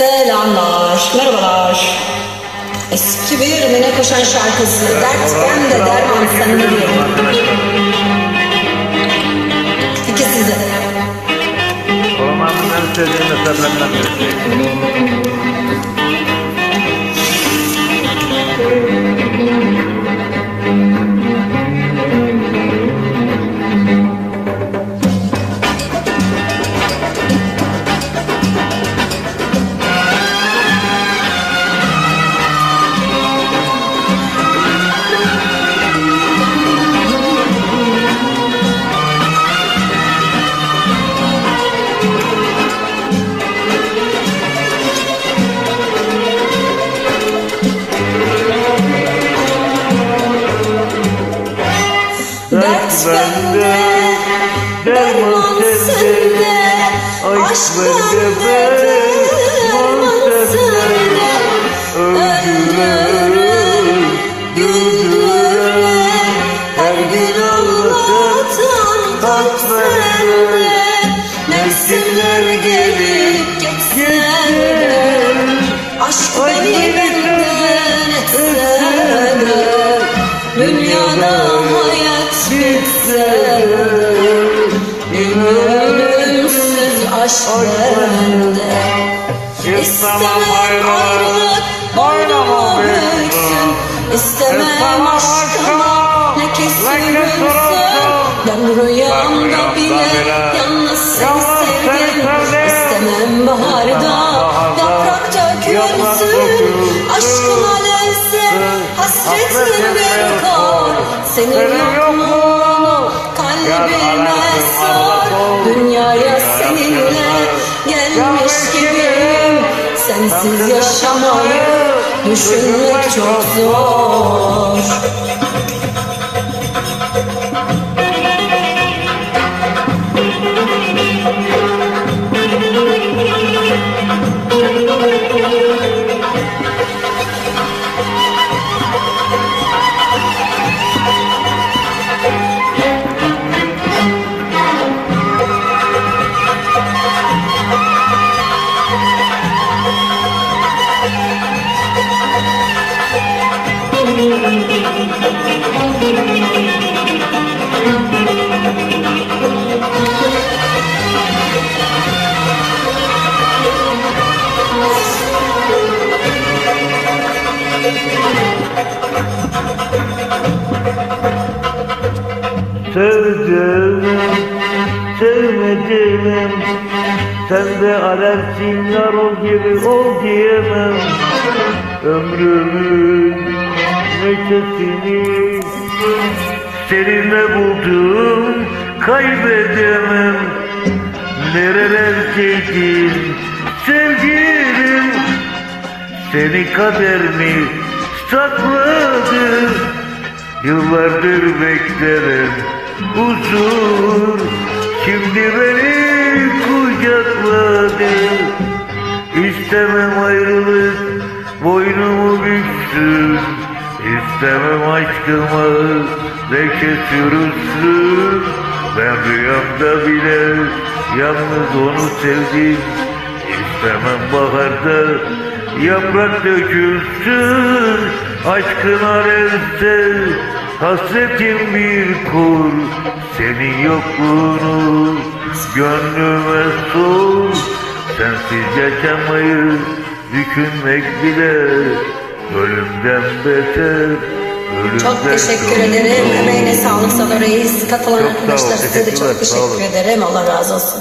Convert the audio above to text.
Selamlar, merhabalar. Eski bir Mine Koşan şarkısı. Dertten de derman sen ne diyorum. İki size. Romanın en sevdiğim eserlerinden bende, derman sende. Aşk bende, derman Bir ölümsüz aşk bende İstemem ayrılık boynumu büksün İstemem aşkıma leke sürünsün Ben rüyamda bile yalnız seni sevdim İstemem baharda yaprak dökülsün Aşkım alevse hasretin bir kor Senin yokluğunu kalbime sor Dünyaya seninle gelmiş gibiyim. Sensiz yaşamayı düşünmek çok zor Sevdim, sevmedim. Sen de alevsin yar ol gibi ol diyemem. Ömrümün neşesini Seninle buldum kaybedemem. Nerelerdeydin sevgilim? Seni kader mi sakladı? Yıllardır beklerim huzur. Şimdi beni kucakladı. İstemem ayrılık boynumu büksün İstemem aşkıma leke sürünsün Ben rüyamda bile yalnız onu sevdim. İstemem baharda yaprak dökülsün. Aşkın alevse hasretim bir kur. Senin yokluğunu gönlüme sor. Sensiz yaşamayı düşünmek bile Ölümden beter ölümden Çok teşekkür ederim. Emeğine sağlık sana reis. Katılan arkadaşlar size de çok teşekkür ederim. Allah razı olsun.